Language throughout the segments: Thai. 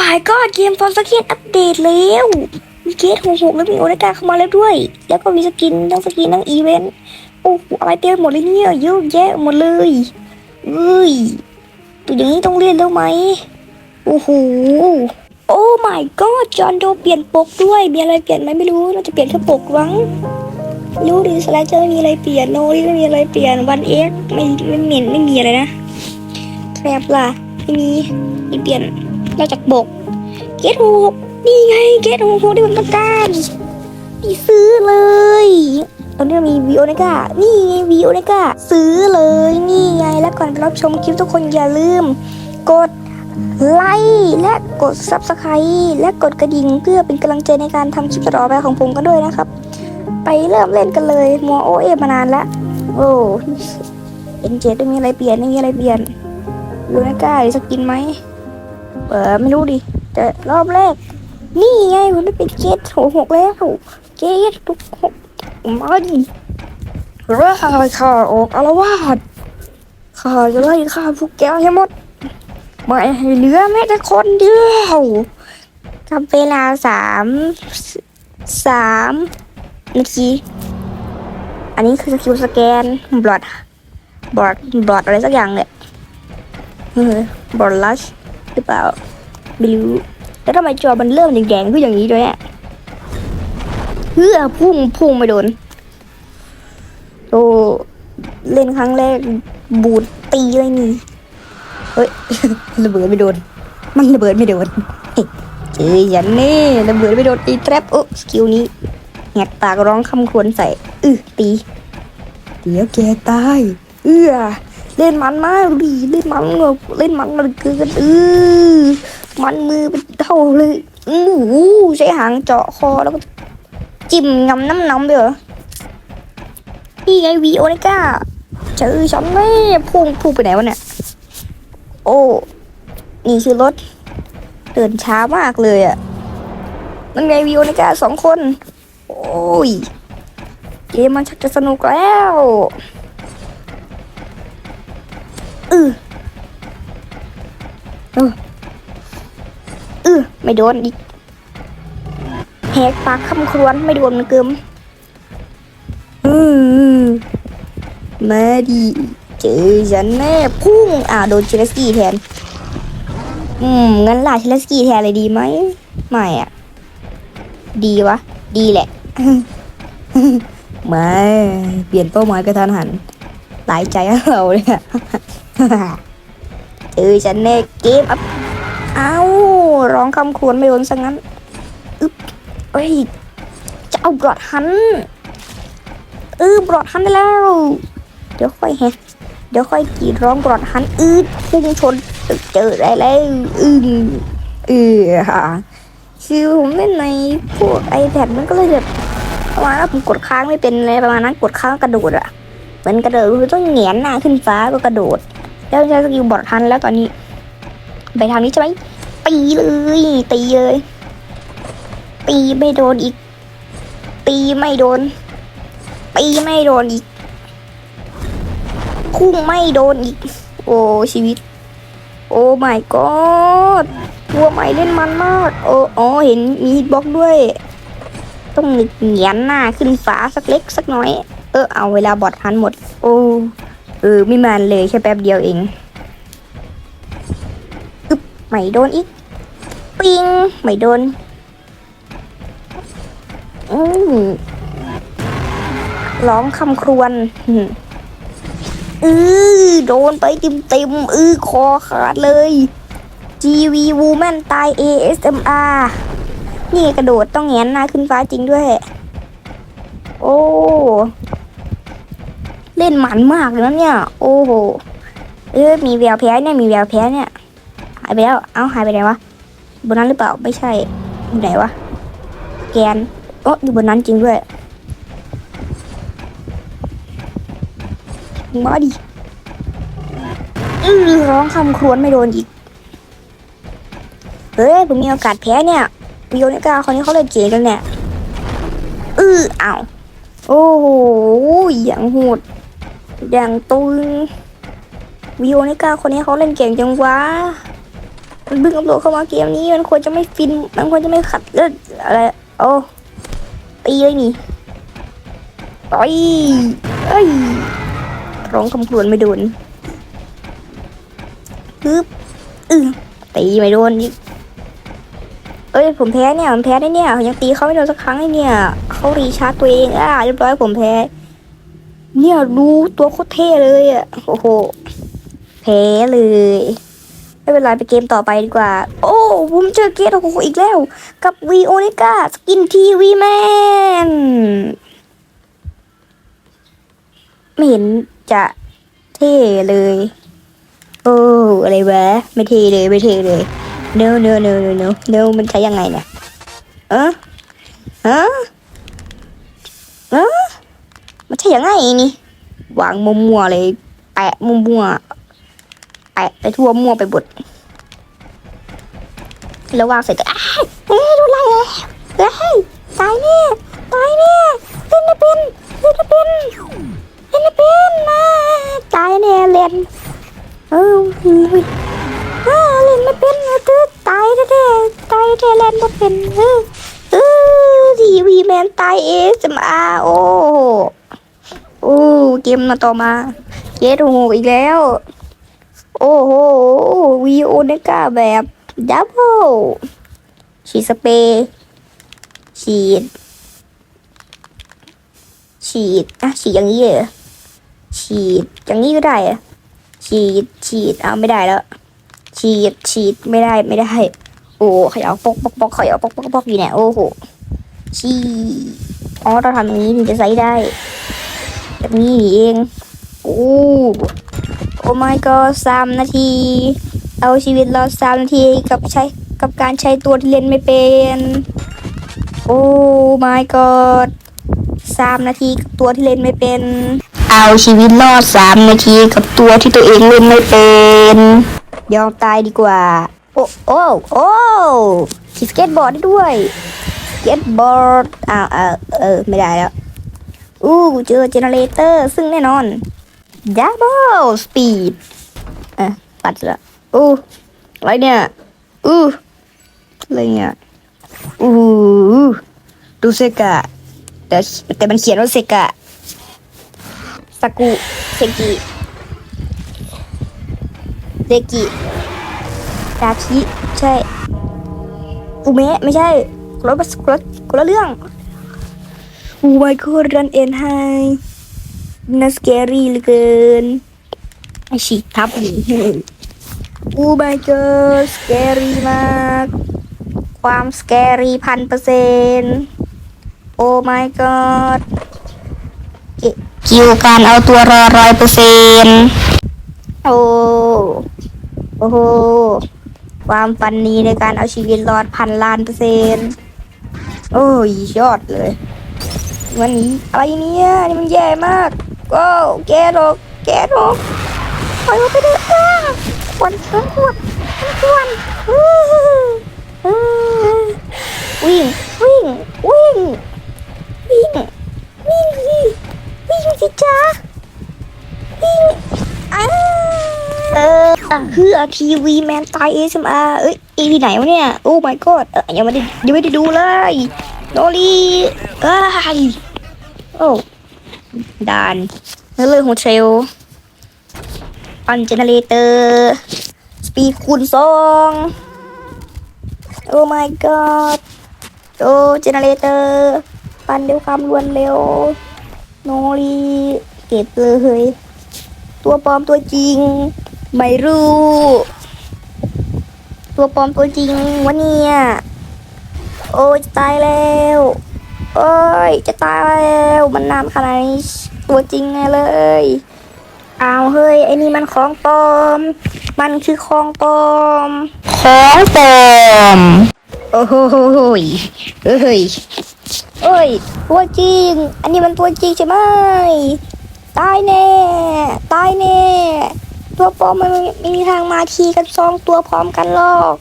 my god เกมฟอร์สเกตอัปเดตแล้วมีเกตหกหกแล้วมีโอเดกาเข้ามาแล้วด้วย แล้วก็มีสกินทั้งสกินทั้งอีเวนต์โอ้โหอะไรเต็มหมดเลยเนี่ยเยอะแยะหมดเลยเอ้ยตัวอย่างนี้ต้องเล่นแล้วไหมโอ้โหโอ้ my god จอห์นโดเปลี่ยนปกด้วยมีอะไรเปลี่ยนไหมไม่รู้น่าจะเปลี่ยนแค่ปกวังรู้ดิสไลเจอร์มีอะไรเปลี่ยนโนนี่ไม่มีอะไรเปลี่ยนวันเอ็กไม่ไม่มีไม่มีอะไรนะแทรปล่ะไม่มีไม่เปลี่ยน นอกจากบก เกตหกนี่ไงเกตหกที่ผมต้องการนี่ซื้อเลยตอนนี้เรามีวีโอเนกานี่ไงวีโอเนกาซื้อเลยนี่ไงแล้วก่อนไปรับชมคลิปทุกคนอย่าลืม กดไลค์และกด Subscribe และกดกระดิ่งเพื่อเป็นกำลังใจในการทำคลิปต่อไปของผมกันด้วยนะครับ ไปเริ่มเล่นกันเลยมัวโอเอมานานแล้วโอ้เอ็นเจไม่มีอะไรเปลี่ยนไม่มีอะไรเปลี่ยนวีโอเนกาสกินไหม เออไม่รู้ดิแต่รอบแรก นี่ไงมันได้เป็นเกตหกหกแล้วเกตทุกหกมาดิร่าข้าออกอารวาสข้าจะไล่ฆ่าพวกแกให้หมดไม่ให้เหลือแม้แต่คนเดียวทำเวลาสามสามนาทีอันนี้คือสกิลสแกนบลอดบลอดบลอดอะไรสักอย่างเนี่ยบลอดลัช หรือเปล่าไม่รู้แล้วทำไมจอมันเริ่มแดงๆคืออย่างนี้ด้วยเนี่ยเฮือพุ่งพุ่งไม่โดนโอ้เล่นครั้งแรกบูดตีเลยนี่เฮ้ยระเบิดไม่โดน มันระเบิดไม่โดนเฮ้ยเจอยันนี่ระเบิดไม่โดนตีแทรปโอ้สกิลนี้แงกปากร้องคำควรใส่ อื้อตี เดี๋ยวแกตาย เอื้อ เล่นมันมากดิเล่นมันแบบเล่นมันมันเกินเออมันมือเป็นเท่าเลยอู้หูใช้หางเจาะคอแล้วก็จิ้มงำน้ำน้ำไปเหรอนี่ไงวีโอนิก้าเจอฉันแม่พุ่งพุ่งไปไหนวะเนี่ยโอ้นี่คือรถเดินช้ามากเลยอะนั่นไงวีโอนิก้าสองคน โอ้ยเกมมันชักจะสนุกแล้ว เออเออเออไม่โดนอีกแหกปากคำครวญไม่โดนมันเกิมอืมมาดีเจอฉันแน่พุ่งอ่าโดนเชลสกี้แทน อืมงั้นล่าเชลสกี้แทนเลยดีไหมไม่อะ ดีวะ ดีแหละไม่เปลี่ยนเป้าหมายกระทันหัน หลายใจเราเลยอะ เจอฉันแน่เกมอัพเอ้าร้องคำควรไม่โดนซะงั้นอึ๊บเอ้ยจะเอาบลอดฮันเออบลอดฮันได้แล้ว เดี๋ยวค่อยแฮเดี๋ยวค่อยกีดร้องบลอดฮันอืดพุ่งชนเจอได้แล้วอึ้งเออค่ะคือผมเล่นในพวก iPad มันก็เลยแบบประมาณว่าผมกดค้างไม่เป็นเลยประมาณนั้นกดค้างกระโดดอะเหมือนกระโดดคือต้องแหงียนหน้าขึ้นฟ้าก็กระโดด แล้วใช้สกิลบอดทันแล้วตอนนี้ ไปทางนี้ใช่ไหมตีเลยตีเลยตีไม่โดนอีก ตีไม่โดนตีไม่โดนอีกพุ่งไม่โดนอีก โอ้ชีวิต โอ้ my god ตัวใหม่เล่นมันมาก โอ้อ๋อเห็นมีฮิตบ็อกด้วย ต้องแหงนหน้าขึ้นฟ้าสักเล็กสักน้อย เออเอาเวลาบอดทันหมด โอ้ เออไม่มันเลยแค่แป๊บเดียวเองอึบไม่โดนอีก ปิงไม่โดนอืมร้องคำครวญอือโดนไปเต็มเต็มอือคอขาดเลย GV Woman ตาย ASMR นี่กระโดดต้องแงนหน้าขึ้นฟ้าจริงด้วย โอ้ เล่นหมันมากเลยนะเนี่ย โอ้โห เออมีแววแพ้เนี่ย มีแววแพ้เนี่ย หายไปแล้ว เอ้าหายไปไหนวะ บนนั้นหรือเปล่า ไม่ใช่อยู่ไหนวะ แกนโอ้อยู่บนนั้นจริงด้วย มาดิอือร้องคำครวญไม่โดนอีก เฮ้ย ผมมีโอกาสแพ้เนี่ยวิโอนิกาคนนี้เขาเลยเจ๋กันเนี่ย อืออ้าวโอ้โหอย่างโหด อย่างตึงวิโอนิกาคนนี้เขาเล่นเก่งจังวะมันเพิ่งอัปโหลดเข้ามาเกมนี้มันควรจะไม่ฟิน มันควรจะไม่ขัดเลือดอะไรโอ้ตีเลยนี่ต่อยเอ้ยร้องคำครวญไม่โดนปึ๊บอือตีไม่โดนอีกเอ้ยผมแพ้เนี่ยผมแพ้ได้เนี่ยยังตีเขาไม่โดนสักครั้งเลยเนี่ยเขารีชาร์จตัวเองอะเรียบร้อยผมแพ้ เนี่ยดูตัวโคตรเท่เลยอะโอ้โหแพ้เลย ไม่เป็นไรไปเกมต่อไปดีกว่า โอ้ผมเจอเกมโอ้โหอีกแล้ว กับวีโอนิก้าสกินทีวีแมนไม่เห็นจะเท่เลย โอ้อะไรวะไม่เท่เลยไม่เท่เลยเน no no no no no no มันใช้ยังไงเนี่ยเออเออเออ มันใช่ยังไงนี่วางมัวๆเลยแปะมัวๆแปะไปทั่วมัวไปหมดแล้ววางเสร็จก็อ้าวเฮ้ยดูไรเอ้ยเฮ้ยตายแน่ตายแน่เล่นไม่เป็นเล่นไม่เป็นเล่นไม่เป็นมาตายแน่เล่นเออเฮ้ยอ้าวเล่นไม่เป็นเออตายแน่ๆตายแน่เล่นไม่เป็นเออเออทีวีแมนตายเอสมาโอ้โหโอ้เกมมาต่อมาเกตโหอีกแล้ว โอ้โหวีโอเนกาแบบดับเบิลฉีดสเปรย์ฉีด ฉีดอะฉีดอย่างนี้เหรอฉีดอย่างนี้ก็ได้อะฉีดฉีดเอาไม่ได้แล้ว ฉีดฉีดไม่ได้ไม่ได้ โอ้เขย่าปอกปอกปอกเขย่าปอกปอกปอกอยู่เนี่ยโอ้โหฉีดอ๋อเราทำอย่างนี้ถึงจะใช้ได้ แบบนี้เองโอ้โอ้ my god สามนาที เอาชีวิตรอดสามนาทีกับใช้กับการใช้ตัวที่เล่นไม่เป็น โอ้ my god สามนาทีกับตัวที่เล่นไม่เป็น เอาชีวิตรอดสามนาทีกับตัวที่ตัวเองเล่นไม่เป็น ยอมตายดีกว่า โอ้โอ้โอ้ขี่สเก็ตบอร์ดได้ด้วยสเก็ตบอร์ดอ้าวเออเออไม่ได้แล้ว อู้เจอเจเนเรเตอร์ซึ่งแน่นอน Double Speed อะปัดละอู้อะไรเนี่ยอู้อะไรเนี่ยอู้ดูเซกะแต่แต่มันเขียนว่าเซกะสกุเซกิเซกิดาชิใช่อุเมะไม่ใช่คนละคนละคนละเรื่อง โอ้ my god รันเอ็นไฮน่าสแกรี่เหลือเกินไอฉีดทับหนีโอ้ my god สแกรี่มาก ความสแกรี่พันเปอร์เซ็นต์โอ้ my god คิวการเอาตัวรอร้อยเปอร์เซ็นต์โอ้โอ้โหความฟันนี้ในการเอาชีวิตรอดพันล้านเปอร์เซ็นต์โอ้ยยอดเลย วันนี้อะไรเนี่ยนี่มันแย่มากว้แกดอกแกดอกปล่อยมันไปเถอะอ้าควนควนควนควนอื้ออื้อวิ่งวิ่งวิ่งวิ่งวิ่งวิ่งสิจ้าวิ่งอ้าเออคือทีวีแมนตายเอสเอเอ้ยอีพีไหนวะเนี่ย โอ้ my god เออยังไม่ได้ยังไม่ได้ดูเลยโนรีเอ้ย โอ้ด่านเนื้อเรื่องของเทรลปันเจเนเรเตอร์สปีดคูณสองโอ้ my god โอ้เจเนเรเตอร์ปันเด้วความรวดเร็วโนรีเก็บเลยตัวปลอมตัวจริง ไม่รู้ ตัวปลอมตัวจริงวะเนี่ย โอ้ตายแล้ว โอ้ย จะตายแล้วมันนานขนาดนี้ตัวจริงไงเลยอ้าวเฮ้ยไอ้นี่มันของปลอม มันคือของปลอม ของปลอม โอ้โหยเฮ้ยเอ้ย ตัวจริง อันนี้มันตัวจริงใช่ไหม ตายแน่ ตายแน่ ตัวปลอมมันไม่มีทางมาทีกันสองตัวพร้อมกันหรอก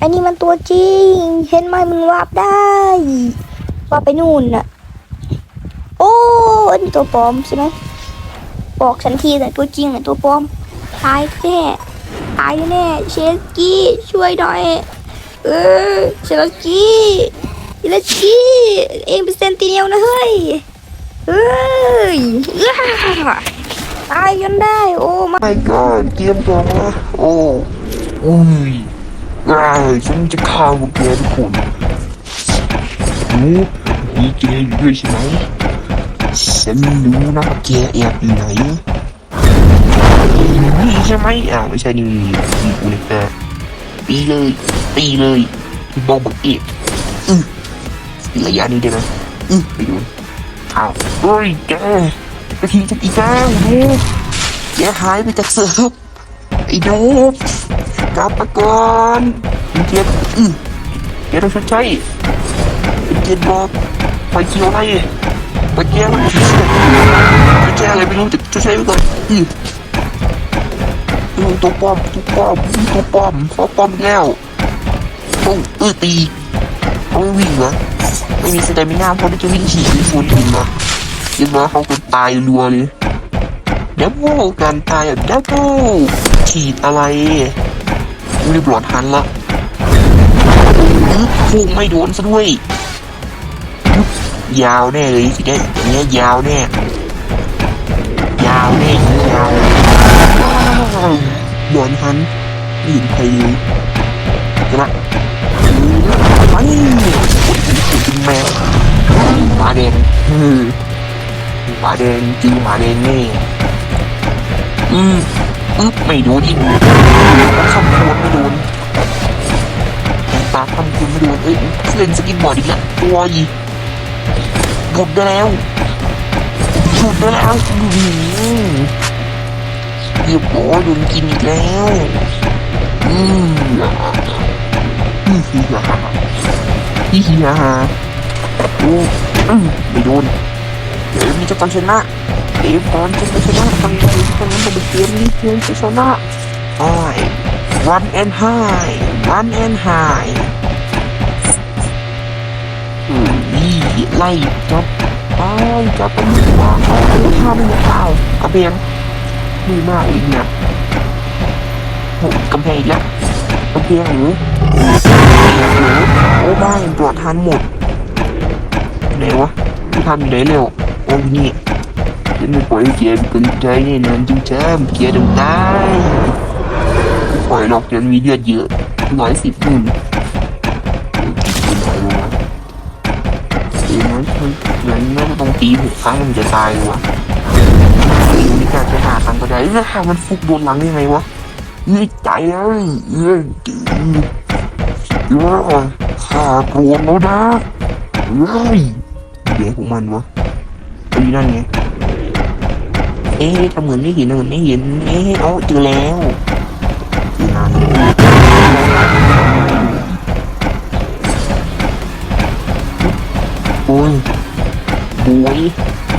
อันนี้มันตัวจริง เห็นไหมมันวาบได้ ว่าไปนู่นน่ะ โอ้อันนี้ตัวปลอมใช่ไหมบอกฉันทีแต่ตัวจริงอะตัวปลอมตายแน่ตายแน่เชสกี้ช่วยหน่อย เออเชสกี้เชสกี้เองเป็นเซนติเนลนะเฮ้ยเอ้ยตายจนได้ โอ้มาไม่ก็เตรียมตัวนะโอ้โอ้ยอ้ายฉันจะฆ่าพวกแกทุกคนนู มีแกอยู่ด้วยใช่ไหมฉันรู้นะว่าแกแอบอยู่ไหนนี่ใช่ไหมอ้าวไม่ใช่นี่มีกูเลยแกตีเลยตีเลยบอกบักเอกอือระยะนี้ได้ไหมอือไปดูอ้าวเฮ้ยแกกระทิงจะอีกแล้วดูแกหายไปจากเสิร์ฟไอ้โนบกลับมาก่อนเกียรอือแกต้องชดใช้เกียรบอก ไปเกี่ยวอะไรไปแก้อะไรไปแก้อะไรไม่รู้แต่จะใช้ไปก่อนอือตัวป้อมตัวป้อมตัวป้อมเขาป้อมแล้วโอ้เออตีเขาไม่วิ่งเหรอไม่มีสเตมิน่าเพราะที่จะวิ่งฉีกวิ่งฟูนถึงเหรอคิดว่าเขาเป็นตายรัวเลยดับเบิลการตายอะดับเบิลฉีดอะไรรีบหลอดหันละอื้อพุ่งไม่โดนซะด้วย ยาวแน่เลยสิได้อย่างเงี้ยยาวแน่ยาวแน่ยาวหลอนหันไม่เห็นใครเลยจะละไปเป็นแมวหมาแดงอืมหมาแดงจริงหมาแดงแน่อืมอึ๊บไม่โดนอีกคำพูดไม่โดนตาคำพูดไม่โดนเอ้ยเล่นสกินบอร์ดอีกแล้วตัวอีก หยุดได้แล้วหยุดได้แล้วหือเรียบร้อยโดนกินอีกแล้วอืมอือฮีฮ่าฮ่าฮีฮีฮ่าโอ้อืมไม่โดนเดี๋ยวมีจะต้องชนะเอฟตอนจะชนะทางไหนทางนั้นจะไปเกมนี้เกมจะชนะไอ้ run and high run and high อืมนี่ ไล่จับไปจับไปดีกว่าเอาเอาข้าวไม่ได้ข้าวเอาเบียงดีมากอีกเนี่ยโอ้กำแพงอีกแล้วกำแพงหรือโอ้บ้ายังตรวจทันหมดไหนวะที่ทำอยู่ไหนเร็วโอ้ยนี่ฉันไม่ปล่อยให้แกเป็นใจแน่นอนจริงจ้ามแกต้องตายไม่ปล่อยหรอกแกมีเลือดเยอะร้อยสิบหมื่นเป็น มันมันต้องตีหกครั้งมันจะตายเลยวะนี่แการไปหาทางก็ได้แล้วามันฟุกโดนหลังยังไงวะนี่ใจเลยเอ้ยเดี๋ยวข้าโกรธแล้วนะเฮ้ยเดี๋ยวของมันวะไอ้นั่นไงเอ๊ะทำเหมือนไม่เห็นเหมือนไม่เห็นเอ๊ะเอาเจอแล้วเจอนานโอ้ย บอย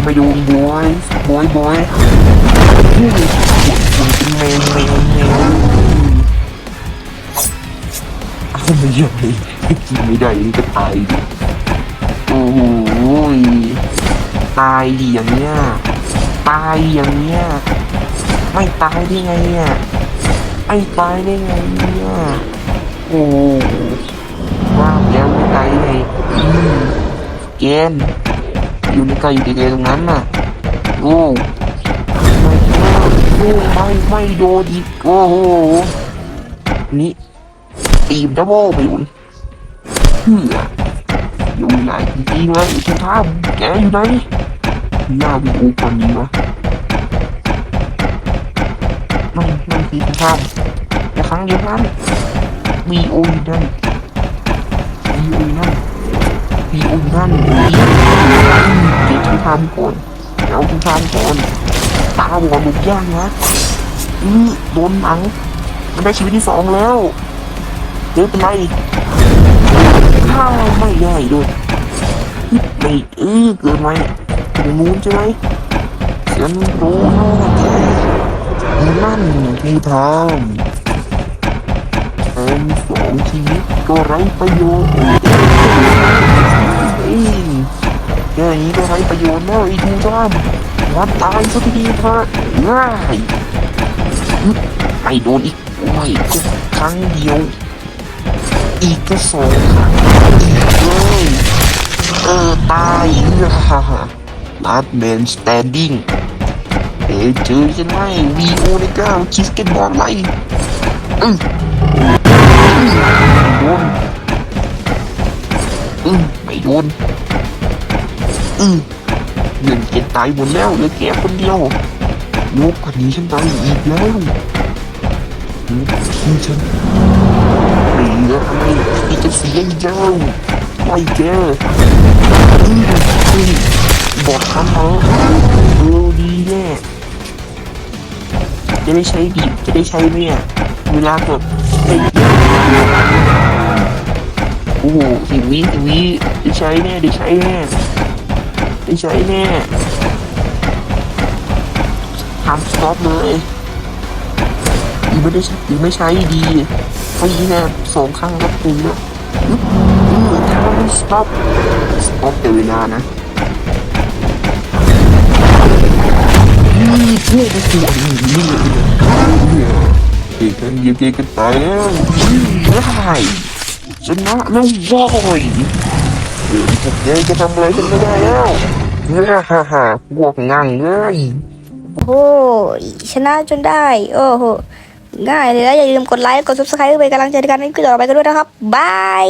ไม่โดนบอยบอยบอยนี่มันเป็นแมวแมวแมวเอาไม่ยอมเลยกินไม่ได้นี่ก็ตายโอ้โหตายดิอย่างเนี้ยตายอย่างเนี้ยไม่ตายได้ไงอะไม่ตายได้ไงเนี่ยโอ้ว่าแล้วไม่ตายได้ไงเกณฑ์ อยู่ในไกลอยู่ในเกตรงนั้นน่ะโอ้ไม่โอ้ไม่ไม่โดนอีกโอ้โหนี่ตีมดับเบิลไปอุ่เพื่ออยู่ไหนจริงๆเลยทุกท่าแกอยู่ไหนหน้าวีอูคนนี้วะมันมันคือสภาแต่ครั้งเดียวนั้นวีอูนั่นวีอูนั่น วีอูนั่านเก็บทุกทานก่อนเอาทุกทานก่อนตาบอดหลุดย่างนะอือโดนหนังมันได้ชีวิตที่สองแล้วเดี๋ยวเป็นไรข้าวไม่ได้ด้วยไม่เออเกินไหมตรงนู้นใช่ไหมฉันรู้นะนั่นคือทางเป็น สองชีวิตก็ไร้ประโยชน์เอ้ยแกอย่างนี้ก็ไร้ประโยชน์แล้วไอ้ทูด้ามวัดตายสักทีเถอะง่ายไอ้โดนอีกไม่ก็ครั้งเดียว อีกก็สองอีกเลยเออตายฮ่าฮ่าลาดแมนสแตนดิ้งเอ๋เจอใช่ไหมวีโอในก้าวคิสเก็ตบอลไล่อือ โดนอือไม่โดนอือเงินเก็บตายหมดแล้วเหลือแกคนเดียวลูกคนนี้ฉันตายอีกแล้วอืมฉันเหลืออะไรที่จะเสียอีกแล้วไม่แกอืมอืมบอกฉันเถอะเออดีแน่จะได้ใช้ดีจะได้ใช้เนี่ยเวลาแบบไม่ โอ้โหสิวิสิวิได้ใช้แน่ได้ใช้แน่ได้ใช้แน่ทำสต็อปเลยอีไม่ได้ใช้อีไม่ใช้ดีเพราะอีเนี่ยสองครั้งแล้วปุ้งแล้วอืออทำสต็อปสต็อปแต่เวลานะนี่พวกมันตัวนี้ เด็กกันเด็กกันตายแล้วได้ชนะแล้วว้ยเดี๋ยวพวกแกจะทำอะไรกันไม่ได้แล้วฮ่าฮ่าพวกงั่งเลยโอ้ยชนะจนได้ โอ้โหง่ายเลยแล้วอย่าลืมกดไลค์กด subscribe เพื่อเป็นกำลังใจในการเล่นคลิปต่อไปกันด้วยนะครับบาย